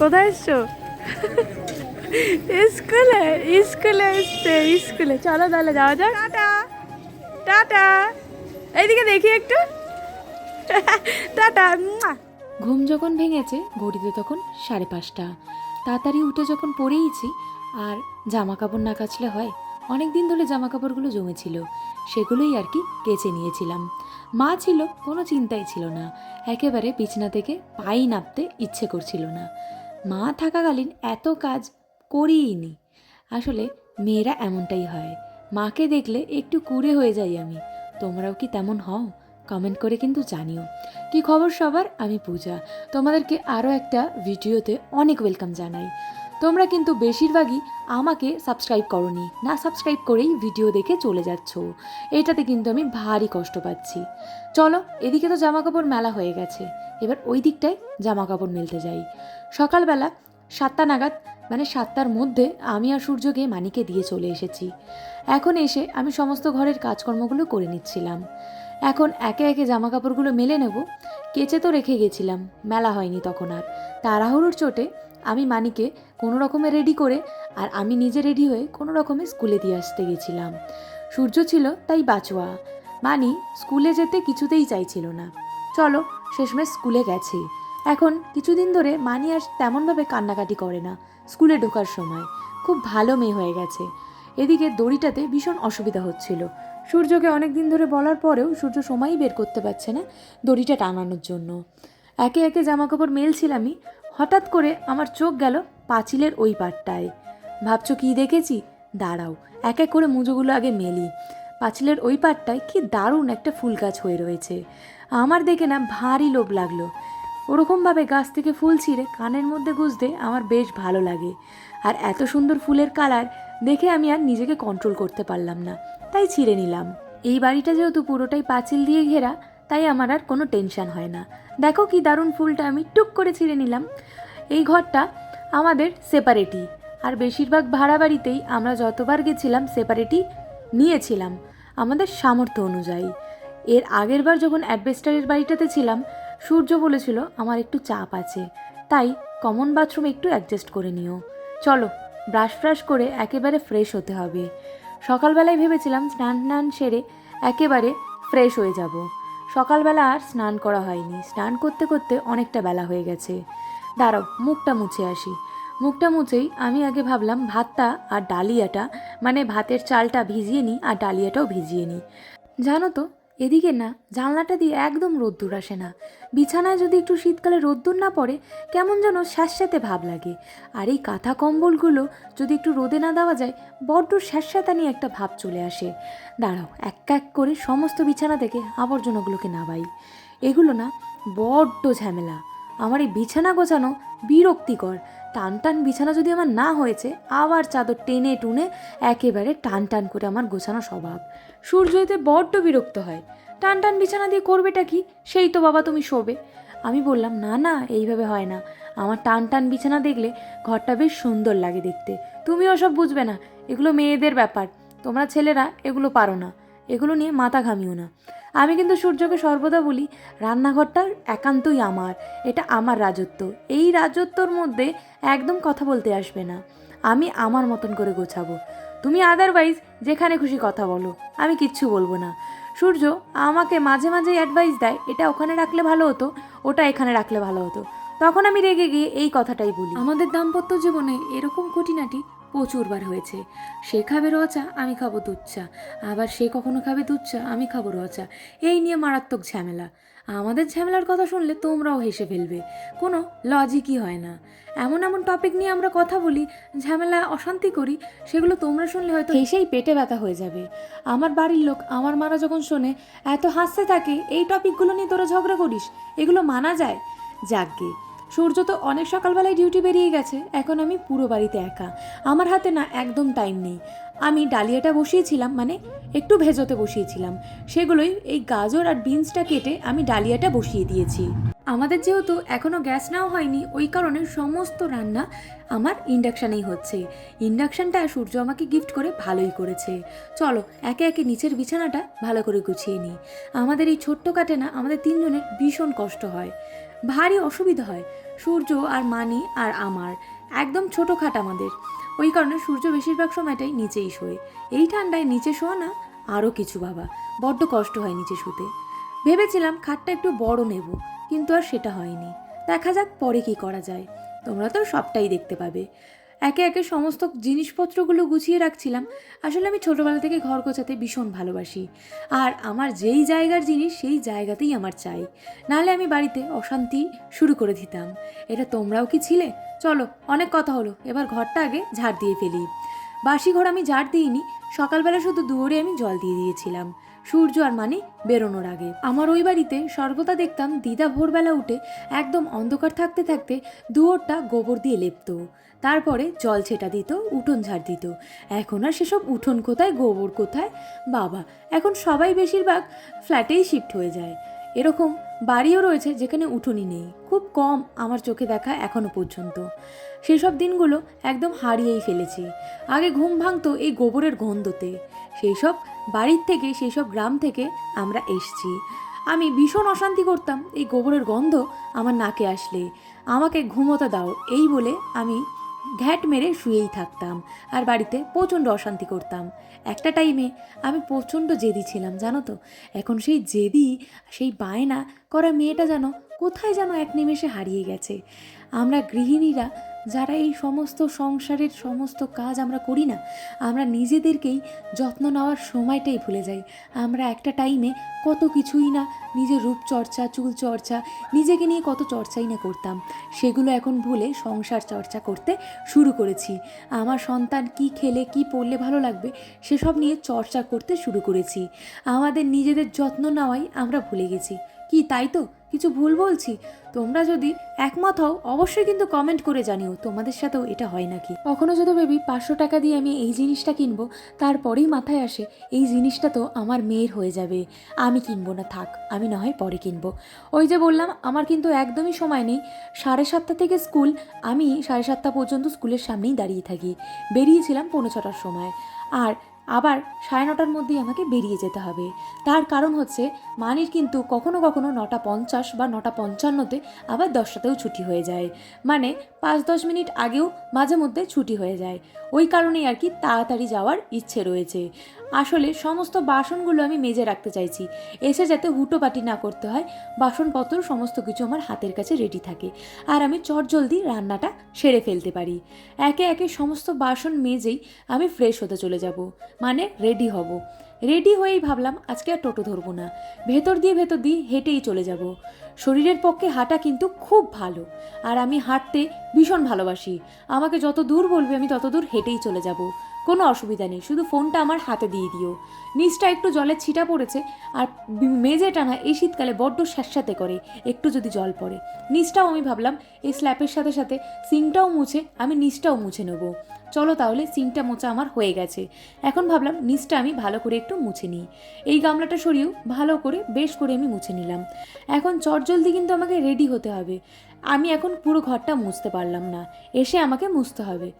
কোথায় এসছো? স্কুলে স্কুলে এসছে স্কুলে। চলো তাহলে যাওয়া যাক। টাটা। টাটা। এইদিকে দেখি একটু। টাটা। ঘুম যখন ভেঙেছে ঘড়িতে তখন সাড়ে পাঁচটা। তাড়াতাড়ি উঠে যখন পরেইছি আর জামা কাপড় না কাচলে হয় অনেক দিন ধরে জামা কাপড়গুলো জমেছিল। সেগুলোই আর কি কেচে নিয়েছিলাম। মা ছিল কোনো চিন্তাই ছিল না। একেবারে বিছনা থেকে পাই নাপতে ইচ্ছে করছিল না। মা থাকাকালীন এত কাজ করিইনি। আসলে মেয়েরা এমনটাই হয়। মাকে দেখলে একটু কুড়ে হয়ে যাই আমি। তোমরাও কি তেমন হও? কমেন্ট করে কিন্তু জানিও। কি খবর সবার? আমি পূজা। তোমাদেরকে আরও একটা ভিডিওতে অনেক ওয়েলকাম জানাই। তোমরা কিন্তু বেশিরভাগই আমাকে সাবস্ক্রাইব করনি। না সাবস্ক্রাইব করেই ভিডিও দেখে চলে যাচ্ছ। এটাতে কিন্তু আমি ভারী কষ্ট পাচ্ছি। চলো, এদিকে তো জামা কাপড় মেলা হয়ে গেছে। এবার ওই দিকটায় জামা কাপড় মেলতে যাই। সকালবেলা সাতটা নাগাদ মানে সাতটার মধ্যে আমি আর সূর্যকে মানিকে দিয়ে চলে এসেছি। এখন এসে আমি সমস্ত ঘরের কাজকর্মগুলো করে নিচ্ছিলাম। এখন একে একে জামা কাপড়গুলো মেলে নেব। কেচে তো রেখে গেছিলাম, মেলা হয়নি তখন আর। তাড়াহুড়োর চোটে আমি মানিকে কোনো রকমে রেডি করে আর আমি নিজে রেডি হয়ে কোনো রকমে স্কুলে দিয়ে আসতে গেছিলাম। সূর্য ছিল তাই বাঁচোয়া মানি স্কুলে যেতে কিছুতেই চাইছিল না। চলো শেষমেশ স্কুলে গেছে। এখন কিছুদিন ধরে মানি আর তেমনভাবে কান্নাকাটি করে না, স্কুলে ঢোকার সময়। খুব ভালো মেয়ে হয়ে গেছে। এদিকে দড়িটাতে ভীষণ অসুবিধা হচ্ছিল। সূর্যকে অনেক দিন ধরে বলার পরেও সূর্য সময়ই বের করতে পারছে না দড়িটা টানানোর জন্য। একে একে জামা কাপড় মেলছিলামই হঠাৎ করে আমার চোখ গেল পাঁচিলের ওই পাটটায় ভাবছ কি দেখেছি? দাঁড়াও, এক এক করে মুজোগুলো আগে মেলি। পাঁচিলের ওই পাটটায় কি দারুণ একটা ফুল গাছ হয়ে রয়েছে। আমার দেখে না ভারী লোভ লাগল। ওরকমভাবে গাছ থেকে ফুল ছিঁড়ে কানের মধ্যে গুঁজতে আমার বেশ ভালো লাগে। আর এত সুন্দর ফুলের কালার দেখে আমি আর নিজেকে কন্ট্রোল করতে পারলাম না। তাই ছিঁড়ে নিলাম। এই বাড়িটা যেহেতু পুরোটাই পাঁচিল দিয়ে ঘেরা, তাই আমার আর কোনো টেনশন হয় না। দেখো কি দারুণ ফুলটা আমি টুক করে ছিঁড়ে নিলাম। এই ঘরটা আমাদের সেপারেটই। আর বেশিরভাগ ভাড়া বাড়িতেই আমরা যতবার গেছিলাম, সেপারেটই নিয়েছিলাম, আমাদের সামর্থ্য অনুযায়ী। এর আগের বার যখন অ্যাডভেস্টারের বাড়িটাতে ছিলাম, সূর্য বলেছিল, আমার একটু চাপ আছে, তাই কমন বাথরুম একটু অ্যাডজাস্ট করে নিও। চলো ব্রাশ ফ্রাশ করে একেবারে ফ্রেশ হতে হবে। সকালবেলায় ভেবেছিলাম স্নান টান সেরে একেবারে ফ্রেশ হয়ে যাব। সকালবেলা আর স্নান করা হয়নি। স্নান করতে করতে অনেকটা বেলা হয়ে গেছে। দাঁড়াও, মুখটা মুছে আসি। মুখটা মুছেই আমি আগে ভাবলাম ভাতটা আর ডালিয়াটা মানে ভাতের চালটা ভিজিয়ে নিই আর ডালিয়াটাও ভিজিয়ে নিই। জানো তো এদিকে না, জানলাটা দিয়ে একদম রোদ্দুর আসে না। বিছানায় যদি একটু শীতকালে রোদ্দুর না পড়ে, কেমন যেন স্যাঁতস্যাঁতে ভাব লাগে। আর এই কাঁথা কম্বলগুলো যদি একটু রোদে না দেওয়া যায়, বড্ড স্যাঁতস্যাঁতানি একটা ভাব চলে আসে। দাঁড়াও, এক এক করে সমস্ত বিছানা থেকে আবর্জনাগুলোকে নাবাই এগুলো না, বড্ড ঝামেলা। আমার এই বিছানা গোছানো বিরক্তিকর। টান টান বিছানা যদি আমার না হয়েছে, আবার চাদর টেনে টুনে একেবারে টান টান করে আমার গোছানো স্বভাব। সূর্য এতে বড্ড বিরক্ত হয়। টান টান বিছানা দিয়ে করবেটা কি? সেই তো বাবা তুমি শোবে। আমি বললাম, না না, এইভাবে হয় না। আমার টান টান বিছানা দেখলে ঘরটা বেশ সুন্দর লাগে দেখতে। তুমিও সব বুঝবে না। এগুলো মেয়েদের ব্যাপার। তোমরা ছেলেরা এগুলো পারো না। এগুলো নিয়ে মাথা ঘামিও না। আমি কিন্তু সূর্যকে সর্বদা বলি, রান্নাঘরটা একান্তই আমার, এটা আমার রাজত্ব। এই রাজত্বর মধ্যে একদম কথা বলতে আসবে না। আমি আমার মতন করে গোছাবো। তুমি আদারওয়াইজ যেখানে খুশি কথা বলো, আমি কিচ্ছু বলব না। সূর্য আমাকে মাঝে মাঝে অ্যাডভাইস দেয়, এটা ওখানে রাখলে ভালো হতো, ওটা এখানে রাখলে ভালো হতো। তখন আমি রেগে গিয়ে এই কথাটাই বলি। আমাদের দাম্পত্য জীবনে এরকম খুঁটিনাটি প্রচুরবার হয়েছে। সে খাবে রচা, আমি খাব দুধ চা আবার সে কখনো খাবে দুধ চা আমি খাব রচা। এই নিয়ে মারাত্মক ঝামেলা। আমাদের ঝামেলার কথা শুনলে তোমরাও হেসে ফেলবে। কোনো লজিকই হয় না। এমন এমন টপিক নিয়ে আমরা কথা বলি, ঝামেলা অশান্তি করি, সেগুলো তোমরা শুনলে হয়তো হেসেই পেটে ব্যথা হয়ে যাবে। আমার বাড়ির লোক, আমার মারা যখন শোনে, এত হাসতে থাকে, এই টপিকগুলো নিয়ে তোরা ঝগড়া করিস? এগুলো মানা যায়? যাকগে সূর্য তো অনেক সকালবেলায় ডিউটি বেরিয়ে গেছে, এখন আমি পুরো বাড়িতে একা। আমার হাতে না একদম টাইম নেই। আমি ডালিয়াটা বসিয়েছিলাম মানে একটু ভেজোতে বসিয়েছিলাম। সেগুলোই এই গাজর আর বিনসটা কেটে আমি ডালিয়াটা বসিয়ে দিয়েছি। আমাদের যেহেতু এখনও গ্যাস নেওয়া হয়নি, ওই কারণে সমস্ত রান্না আমার ইন্ডাকশানেই হচ্ছে। ইন্ডাকশানটা সূর্য আমাকে গিফট করে ভালোই করেছে। চলো, একে একে নিচের বিছানাটা ভালো করে গুছিয়ে নিই। আমাদের এই ছোট্ট কাটে না আমাদের তিনজনের ভীষণ কষ্ট হয়। ভারী অসুবিধা হয়। সূর্য আর মানি আর আমার। একদম ছোটো খাট আমাদের। ওই কারণে সূর্য বেশিরভাগ সময়টাই নিচেই শোয়। এই ঠান্ডায় নিচে শোয়া না আরও কিছু বাবা বড্ড কষ্ট হয় নিচে শুতে। ভেবেছিলাম খাটটা একটু বড় নেব, কিন্তু আর সেটা হয়নি। দেখা যাক পরে কি করা যায়। তোমরা তো সবটাই দেখতে পাবে। একে একে সমস্ত জিনিসপত্রগুলো গুছিয়ে রাখছিলাম। আসলে আমি ছোটোবেলা থেকে ঘর গোছাতে ভীষণ ভালোবাসি। আর আমার যেই জায়গার জিনিস, সেই জায়গাতেই আমার চাই। নাহলে আমি বাড়িতে অশান্তি শুরু করে দিতাম। এটা তোমরাও কি ছিলে? চলো, অনেক কথা হলো। এবার ঘরটা আগে ঝাড় দিয়ে ফেলি। বাসি ঘর আমি ঝাড় দিইনি। সকালবেলা শুধু দুয়ারে আমি জল দিয়ে দিয়েছিলাম। সূর্য আর মানে বেরোনোর আগে। আমার ওই বাড়িতে সর্বদা দেখতাম দিদা ভোরবেলা উঠে একদম অন্ধকার থাকতে থাকতে দুয়োরটা গোবর দিয়ে লেপতো। তারপরে জল ছেটা দিত, উঠোন ঝাড় দিত। এখন আর সেসব উঠোন কোথায়, গোবর কোথায়? বাবা, এখন সবাই বেশিরভাগ ফ্ল্যাটেই শিফট হয়ে যায়। এরকম বাড়িও রয়েছে যেখানে উঠোনই নেই। খুব কম আমার চোখে দেখা এখনও পর্যন্ত। সেসব দিনগুলো একদম হারিয়েই ফেলেছি। আগে ঘুম ভাঙতো এই গোবরের গন্ধতে। সেই সব বাড়ির থেকে সেই সব গ্রাম থেকে আমরা এসছি। আমি ভীষণ অশান্তি করতাম, এই গোবরের গন্ধ আমার নাকে আসলে। আমাকে ঘুমোতে দাও, এই বলে আমি ঘ্যাট মেরে শুয়েই থাকতাম আর বাড়িতে প্রচণ্ড অশান্তি করতাম। একটা টাইমে আমি প্রচণ্ড জেদি ছিলাম, জানো তো? এখন সেই জেদি, সেই বায়না করা মেয়েটা যেন কোথায় যেন এক নিমেষে হারিয়ে গেছে। আমরা গৃহিণীরা যারা এই সমস্ত সংসারের সমস্ত কাজ আমরা করি না, আমরা নিজেদেরকেই যত্ন নেওয়ার সময়টাই ভুলে যাই। আমরা একটা টাইমে কত কিছুই না নিজের রূপচর্চা চুল চর্চা নিজেকে নিয়ে কত চর্চাই না করতাম। সেগুলো এখন ভুলে সংসার চর্চা করতে শুরু করেছি। আমার সন্তান কি খেলে, কি পড়লে ভালো লাগবে, সেসব নিয়ে চর্চা করতে শুরু করেছি। আমাদের নিজেদের যত্ন নেওয়াই আমরা ভুলে গেছি। কি, তাই তো? কিছু ভুল বলছি? তোমরা যদি একমত হও, অবশ্যই কিন্তু কমেন্ট করে জানিও, তোমাদের সাথেও এটা হয় নাকি? কখনো যদি ভেবি পাঁচশো টাকা দিয়ে আমি এই জিনিসটা কিনবো, তারপরেই মাথায় আসে, এই জিনিসটা তো আমার মেয়ের হয়ে যাবে। আমি কিনবো না, থাক, আমি না হয় পরে কিনবো। ওই যে বললাম, আমার কিন্তু একদমই সময় নেই। সাড়ে সাতটা থেকে স্কুল, আমি সাড়ে সাতটা পর্যন্ত স্কুলের সামনেই দাঁড়িয়ে থাকি। বেরিয়েছিলাম পৌনে ছটার সময়। আর আবার সাড়ে নটার মধ্যেই আমাকে বেরিয়ে যেতে হবে। তার কারণ হচ্ছে মানির কিন্তু কখনো কখনো নটা পঞ্চাশ বা নটা পঞ্চান্নতে আবার দশটাতেও ছুটি হয়ে যায়। মানে পাঁচ দশ মিনিট আগেও মাঝে মধ্যে ছুটি হয়ে যায়। ওই কারণেই আর কি তাড়াতাড়ি যাওয়ার ইচ্ছে রয়েছে। আসলে সমস্ত বাসনগুলো আমি মেজে রাখতে চাইছি। এসে যাতে হুটোপাটি না করতে হয়, বাসনপত্র সমস্ত কিছু আমার হাতের কাছে রেডি থাকে আর আমি চটজলদি রান্নাটা সেরে ফেলতে পারি। একে একে সমস্ত বাসন মেজেই আমি ফ্রেশ হতে চলে যাব মানে রেডি হব। রেডি হয়েই ভাবলাম আজকে আর টোটো ধরবো না। ভেতর দিয়ে ভেতর দিয়ে হেঁটেই চলে যাব। শরীরের পক্ষে হাঁটা কিন্তু খুব ভালো। আর আমি হাঁটতে ভীষণ ভালোবাসি। আমাকে যত দূর বলবে আমি তত দূর হেঁটেই চলে যাব। কোনো অসুবিধা নেই, শুধু ফোনটা আমার হাতে দিয়ে দিও। নিচটা একটু জলের ছিটা পড়েছে আর বি- মেঝেটা না এই শীতকালে বড্ড স্যাঁতস্যাঁতে করে, একটু যদি জল পড়ে। নিচটাও আমি ভাবলাম, এই স্ল্যাপের সাথে সাথে সিংটাও মুছে, আমি নিচটাও মুছে নেব। চলো তাহলে সিংটা মোচা আমার হয়ে গেছে। এখন ভাবলাম নিচটা আমি ভালো করে একটু মুছে নিই। এই গামলাটা সরিয়েও ভালো করে, বেশ করে আমি মুছে নিলাম। এখন চটজলদি কিন্তু আমাকে রেডি হতে হবে। আমি এখন পুরো ঘরটা মুছতে পারলাম না, এসে আমাকে মুছতে হবে।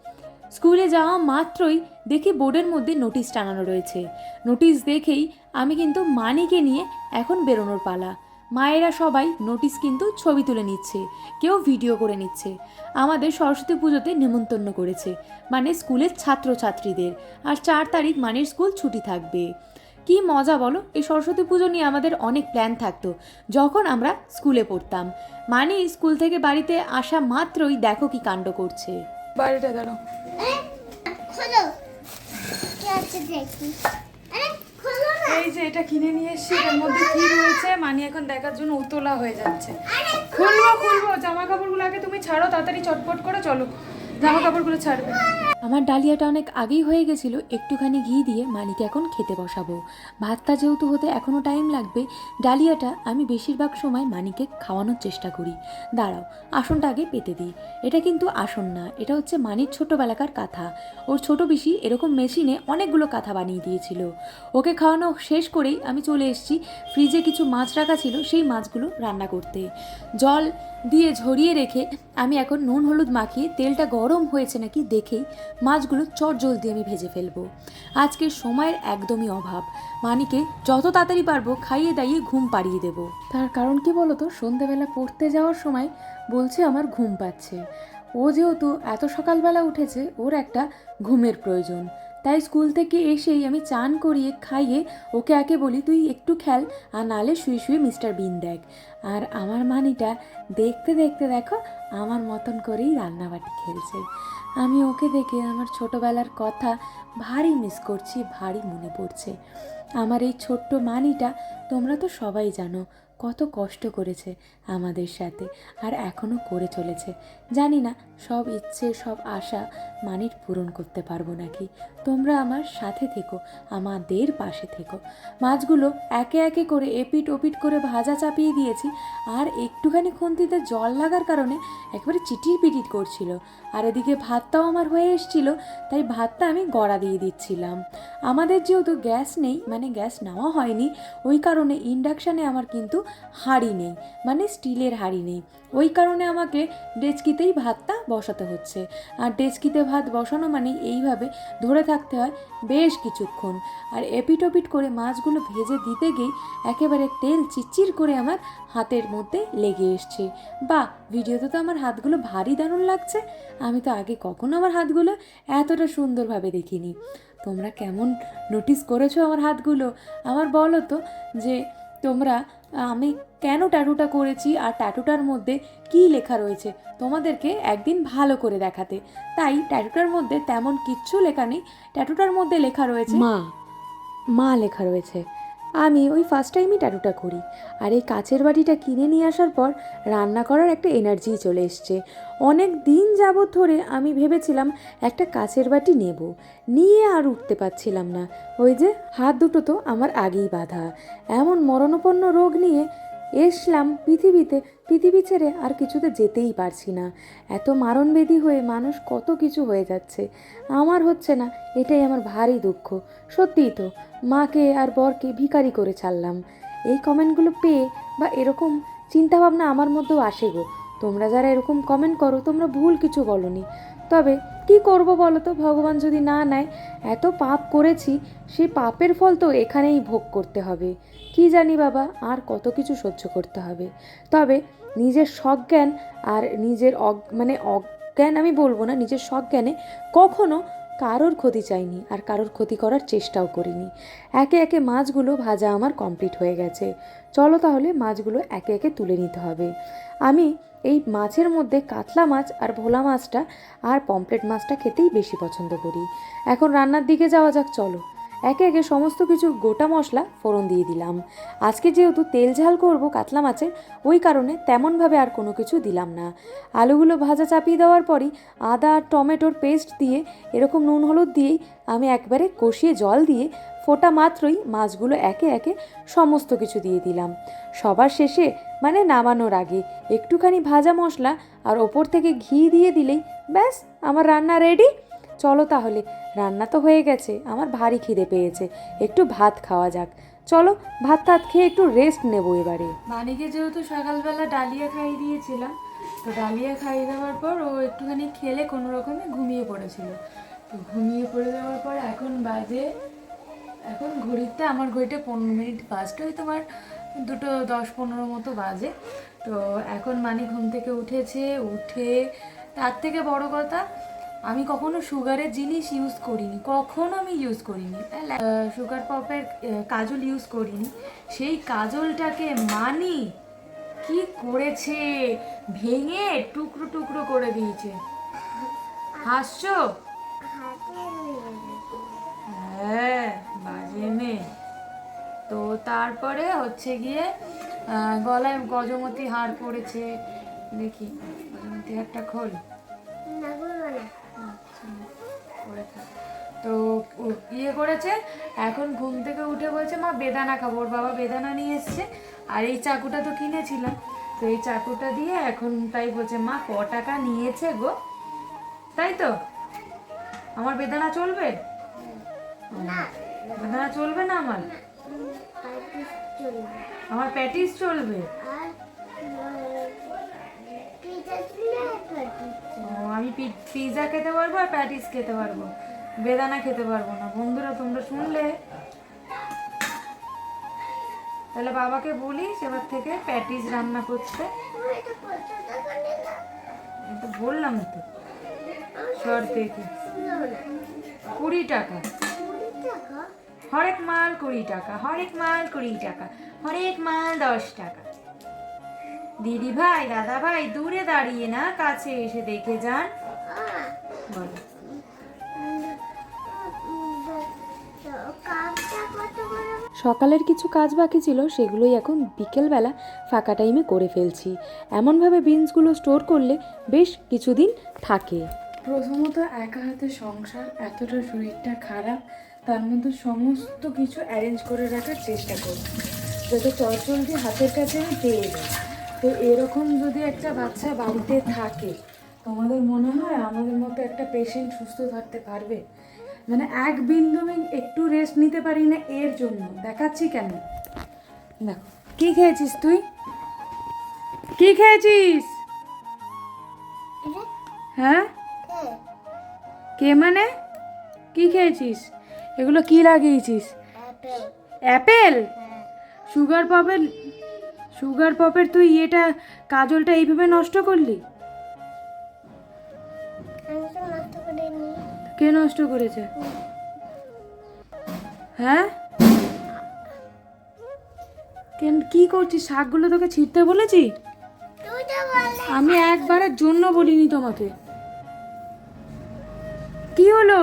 স্কুলে যাওয়া মাত্রই দেখি বোর্ডের মধ্যে নোটিশ টানানো রয়েছে। নোটিশ দেখেই আমি কিন্তু মানিকে নিয়ে এখন বেরোনোর পালা। মায়েরা সবাই নোটিশ কিন্তু ছবি তুলে নিচ্ছে, কেউ ভিডিও করে নিচ্ছে। আমাদের সরস্বতী পুজোতে নেমন্তন্ন করেছে মানে স্কুলের ছাত্রছাত্রীদের। আর চার তারিখ মানের স্কুল ছুটি থাকবে। কি মজা বলো, এই সরস্বতী পুজো নিয়ে আমাদের অনেক প্ল্যান থাকতো, যখন আমরা স্কুলে পড়তাম। মানে স্কুল থেকে বাড়িতে আসা মাত্রই দেখো কি কাণ্ড করছে। বাড়িটা দাঁড়াও এই যে এটা কিনে নিয়ে এসেছি এর মধ্যে কি রয়েছে? মানি এখন দেখার জন্য উতলা হয়ে যাচ্ছে। খুলবো খুলবো। জামা কাপড়গুলো আগে তুমি ছাড়ো তাড়াতাড়ি চটপট করে চলো। জামা কাপড়গুলো ছাড়বে। আমার ডালিয়াটা অনেক আগেই হয়ে গেছিল, একটুখানি ঘি দিয়ে মানিকে এখন খেতে বসাবো। ভাতটা যেহেতু হতে এখনও টাইম লাগবে, ডালিয়াটা আমি বেশিরভাগ সময় মানিকে খাওয়ানোর চেষ্টা করি। দাঁড়াও, আসনটা আগে পেতে দিই। এটা কিন্তু আসন না, এটা হচ্ছে মানির ছোটোবেলাকার কাঁথা। ওর ছোট পিসি এরকম মেশিনে অনেকগুলো কাঁথা বানিয়ে দিয়েছিল। ওকে খাওয়ানো শেষ করেই আমি চলে এসেছি, ফ্রিজে কিছু মাছ রাখা ছিল, সেই মাছগুলো রান্না করতে। জল দিয়ে ঝরিয়ে রেখে আমি এখন নুন হলুদ মাখিয়ে তেলটা গরম নরম হয়েছে নাকি দেখেই মাছগুলো চট জলদি আমি ভেজে ফেলব। আজকে সময়ের একদমই অভাব। মানিকে যত তাড়াতাড়ি পারব খাইয়ে দাইয়ে ঘুম পাড়িয়ে দেবো। তার কারণ কি বলতো? সন্ধ্যাবেলা পড়তে যাওয়ার সময় বলছে আমার ঘুম পাচ্ছে। ও যেহেতু এত সকালবেলা উঠেছে, ওর একটা ঘুমের প্রয়োজন। তাই স্কুল থেকে এসেই আমি চান করিয়ে খাইয়ে ওকে আগে বলি, তুই একটু খেল, আর নালে শুয়ে শুয়ে মিস্টার বিন দেখ। আর আমার মানিটা দেখতে দেখতে দেখো, আমার মতন করেই রান্নাবাটি খেলছে। আমি ওকে দেখে আমার ছোটোবেলার কথা ভারী মিস করছি, ভারী মনে পড়ছে। আমার এই ছোট্ট মানিটা তোমরা তো সবাই জানো কত কষ্ট করেছে আমাদের সাথে আর এখনও করে চলেছে। জানি না, সব ইচ্ছে, সব আশা মানির পূরণ করতে পারব নাকি। তোমরা আমার সাথে থেকো, আমাদের পাশে থেকো। মাছগুলো একে একে করে এপিট ওপিট করে ভাজা চাপিয়ে দিয়েছি আর একটুখানি খুন্তিতে জল লাগার কারণে একবারে চিটির পিটির করছিল। আর এদিকে ভাতটাও আমার হয়ে এসছিল, তাই ভাতটা আমি গড়া দিয়ে দিচ্ছিলাম। আমাদের যেহেতু গ্যাস নেই মানে গ্যাস নেওয়া হয়নি, ওই কারণে ইন্ডাকশানে আমার কিন্তু হাঁড়ি নেই মানে স্টিলের হাঁড়ি নেই। ওই কারণে আমাকে ডেচকিতেই ভাতটা বসাতে হচ্ছে। আর ডেচকিতে ভাত বসানো মানে এইভাবে ধরে থাকতে হয় বেশ কিছুক্ষণ। আর এপিট ওপিট করে মাছগুলো ভেজে দিতে গিয়ে একেবারে তেল চিচির করে আমার হাতের মধ্যে লেগে এসছে। বা ভিডিওতে তো আমার হাতগুলো ভারী দারুণ লাগছে। আমি তো আগে কখনো আমার হাতগুলো এতটা সুন্দরভাবে দেখিনি। তোমরা কেমন নোটিস করেছ আমার হাতগুলো? আমার বলো তো যে তোমরা আমি কেন ট্যাটুটা করেছি আর ট্যাটুটার মধ্যে কি লেখা রয়েছে? তোমাদেরকে একদিন ভালো করে দেখাতে। তাই ট্যাটুটার মধ্যে তেমন কিচ্ছু লেখা নেই। ট্যাটুটার মধ্যে লেখা রয়েছে মা মা লেখা রয়েছে। আমি ওই ফার্স্ট টাইমই ট্যাটুটা করি। আর এই কাচের বাটিটা কিনে নিয়ে আসার পর রান্না করার একটা এনার্জি চলে এসছে। অনেক দিন যাবৎ ধরে আমি ভেবেছিলাম একটা কাচের বাটি নেব। নিয়ে আর উঠতে পারছিলাম না। ওই যে হাত দুটো তো আমার আগেই বাধা। এমন মরণোপন্ন রোগ নিয়ে এসলাম পৃথিবীতে, পৃথিবী ছেড়ে আর কিছুতে যেতেই পারছি না। এত মারণবেদী হয়ে মানুষ কত কিছু হয়ে যাচ্ছে। আমার হচ্ছে না, এটাই আমার ভারী দুঃখ। সত্যিই তো, মাকে আর বরকে ভিখারি করে ছাড়লাম। এই কমেন্টগুলো পেয়ে বা এরকম চিন্তাভাবনা আমার মধ্যেও আসে গো। তোমরা যারা এরকম কমেন্ট করো, তোমরা ভুল কিছু বলনি। তবে কি করব বলো তো ভগবান যদি না নেয়, এত পাপ করেছি সেই পাপের ফল তো এখানেই ভোগ করতে হবে। কি জানি বাবা, আর কত কিছু সহ্য করতে হবে। তবে নিজের সজ্ঞান আর নিজের অগ মানে অজ্ঞান আমি বলব না, নিজের সজ্ঞানে কখনো কারোর ক্ষতি চাইনি আর কারোর ক্ষতি করার চেষ্টাও করিনি। একে একে মাছগুলো ভাজা আমার কমপ্লিট হয়ে গেছে। চলো তাহলে মাছগুলো একে একে তুলে নিতে হবে। আমি এই মাছের মধ্যে কাতলা মাছ আর ভোলা মাছটা আর পমপ্লেট মাছটা খেতেই বেশি পছন্দ করি। এখন রান্নার দিকে যাওয়া যাক, চলো। একে একে সমস্ত কিছু গোটা মশলা ফোড়ন দিয়ে দিলাম। আজকে যেহেতু তেল ঝাল করব কাতলা মাছের, ওই কারণে তেমনভাবে আর কোনো কিছু দিলাম না। আলুগুলো ভাজা চাপিয়ে দেওয়ার পরই আদা আর টমেটোর পেস্ট দিয়ে এরকম নুন হলুদ দিয়েই আমি একবারে কষিয়ে জল দিয়ে ফোটা মাত্রই মাছগুলো একে একে সমস্ত কিছু দিয়ে দিলাম। সবার শেষে মানে নামানোর আগে একটুখানি ভাজা মশলা আর ওপর থেকে ঘি দিয়ে দিলেই ব্যাস, আমার রান্না রেডি চলো তাহলে, রান্না তো হয়ে গেছে, আমার ভারী খিদে পেয়েছে, একটু ভাত খাওয়া যাক। চলো, ভাত টাত খেয়ে একটু রেস্ট নেব এবারে। মানিকে যেহেতু সকালবেলা ডালিয়া খাইয়ে দিয়েছিলাম, তো ডালিয়া খাইয়ে দেওয়ার পর ও একটুখানি খেলে কোনো রকমে ঘুমিয়ে পড়েছিল। তো ঘুমিয়ে পড়ে যাওয়ার পর এখন বাজে এখন ঘড়িতে আমার ঘড়িতে পনেরো মিনিট বাজতে ওই তোমার দুটো দশ পনেরো মতো বাজে। তো এখন মানি ঘুম থেকে উঠেছে উঠে তার থেকে বড় কথা আমি কখনো সুগারের জিনিস ইউজ করিনি কখনো আমি ইউজ করিনি। সুগার পপের কাজল ইউজ করিনি। সেই কাজলটাকে মানি কি করেছে? ভেঙে টুকরো টুকরো করে দিয়েছে। হাসছো? হ্যাঁ। বাজে মেয়ে তো তারপরে হচ্ছে গিয়ে গলায় গজমতি হার পড়েছে। দেখি গজমতি হারটা খোল। আচ্ছা। তো ইয়ে করেছে এখন ঘুম থেকে উঠে বলছে মা বেদানা খাব। ওর বাবা বেদানা নিয়ে এসছে আর এই চাকুটা তো কিনেছিলাম। তো এই চাকুটা দিয়ে এখন তাই বলছে মা ক টাকা নিয়েছে গো? তাই তো? আমার বেদানা চলবে? না। বেদানা চলবে না আমার। আমার প্যাটিস চলবে। ও, আমি পিৎজা খেতে পারব আর প্যাটিস খেতে পারব। বেদানা খেতে পারব না। বন্ধুরা, তোমরা শুনলে? তাহলে বাবাকে বলিস এবার থেকে প্যাটিস রান্না করতে। বললাম তো শর্ট না টাকা কুড়ি টাকা। হরেক মাল কুড়ি টাকা হরেক মাল কুড়ি টাকা হরেক মাল দশ টাকা। দিদি ভাই দাদা ভাই দূরে দাঁড়িয়ে না কাছে এসে দেখে যান। বলো। সকালের কিছু কাজ বাকি ছিল সেগুলোই এখন বিকেলবেলা ফাঁকা টাইমে করে ফেলছি। এমনভাবে বিনসগুলো স্টোর করলে বেশ কিছুদিন থাকে। প্রথমত একা হাতে সংসার এতটা শরীরটা খারাপ তার মধ্যে সমস্ত কিছু অ্যারেঞ্জ করে রাখার চেষ্টা করছি। যাতে চটচলটি হাতের কাছে আমি পেয়ে যাই। তো এরকম যদি একটা বাচ্চা বাড়িতে থাকে তোমাদের মনে হয় আমাদের মতো একটা পেশেন্ট সুস্থ থাকতে পারবে? মানে এক বিন্দু আমি একটু রেস্ট নিতে পারি না এর জন্য। দেখাচ্ছি কেন? দেখো কি খেয়েছিস তুই? কি খেয়েছিস? হ্যাঁ? কে মানে? কি খেয়েছিস? এগুলো কি লাগিয়েছিস? অ্যাপেল? সুগার পপের সুগার পপের তুই এটা কাজলটা এইভাবে নষ্ট করলি? কে নষ্ট করেছে? হ্যাঁ? কেন, কি করছিস? শাকগুলো তোকে ছিঁড়তে বলেছি? আমি একবারের জন্য বলিনি তোমাকে। কি হলো?